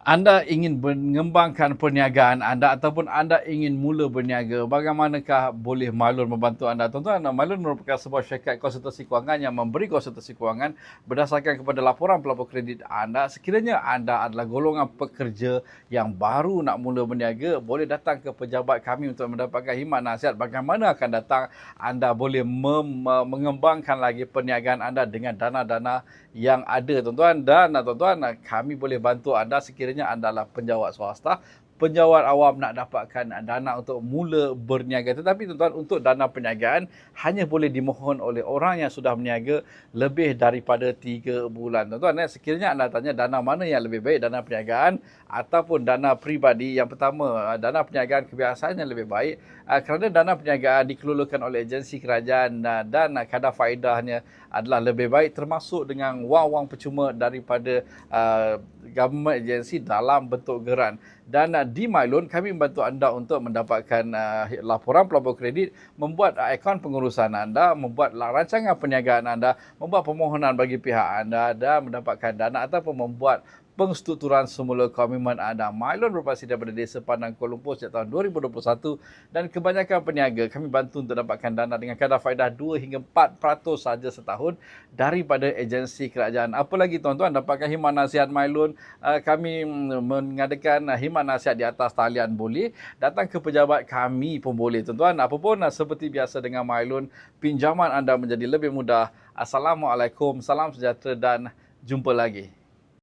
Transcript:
Anda ingin mengembangkan perniagaan anda ataupun anda ingin mula berniaga, bagaimanakah boleh Mailun membantu anda? Tuan-tuan, Mailun merupakan sebuah syarikat konsultasi kewangan yang memberi konsultasi kewangan berdasarkan kepada laporan pelapor kredit anda. Sekiranya anda adalah golongan pekerja yang baru nak mula berniaga, boleh datang ke pejabat kami untuk mendapatkan khidmat nasihat bagaimana akan datang anda boleh mem- mengembangkan lagi perniagaan anda dengan dana-dana yang ada tuan-tuan dan tuan-tuan kami boleh bantu anda sekiranya anda adalah penjawat swasta penjawat awam nak dapatkan dana untuk mula berniaga. Tetapi tuan-tuan, untuk dana perniagaan hanya boleh dimohon oleh orang yang sudah berniaga lebih daripada 3 bulan. Tuan-tuan, eh, sekiranya anda tanya dana mana yang lebih baik, dana perniagaan ataupun dana peribadi, yang pertama, dana perniagaan kebiasaannya lebih baik kerana dana perniagaan dikelolakan oleh agensi kerajaan dan kadar faedahnya adalah lebih baik termasuk dengan wang-wang percuma daripada uh, government agensi dalam bentuk geran. Dan uh, di MyLoan kami membantu anda untuk mendapatkan uh, laporan pelabur kredit, membuat uh, akaun pengurusan anda, membuat rancangan perniagaan anda, membuat permohonan bagi pihak anda dan mendapatkan dana ataupun membuat pengstrukturan semula komitmen anda. Mylon berpasti daripada Desa Pandang Kuala Lumpur sejak tahun 2021 dan kebanyakan peniaga kami bantu untuk dapatkan dana dengan kadar faedah 2 hingga 4% saja setahun daripada agensi kerajaan. Apa lagi tuan-tuan dapatkan khidmat nasihat Mylon uh, kami mengadakan khidmat nasihat di atas talian boleh datang ke pejabat kami pun boleh tuan-tuan apapun uh, seperti biasa dengan Mylon pinjaman anda menjadi lebih mudah. Assalamualaikum, salam sejahtera dan jumpa lagi.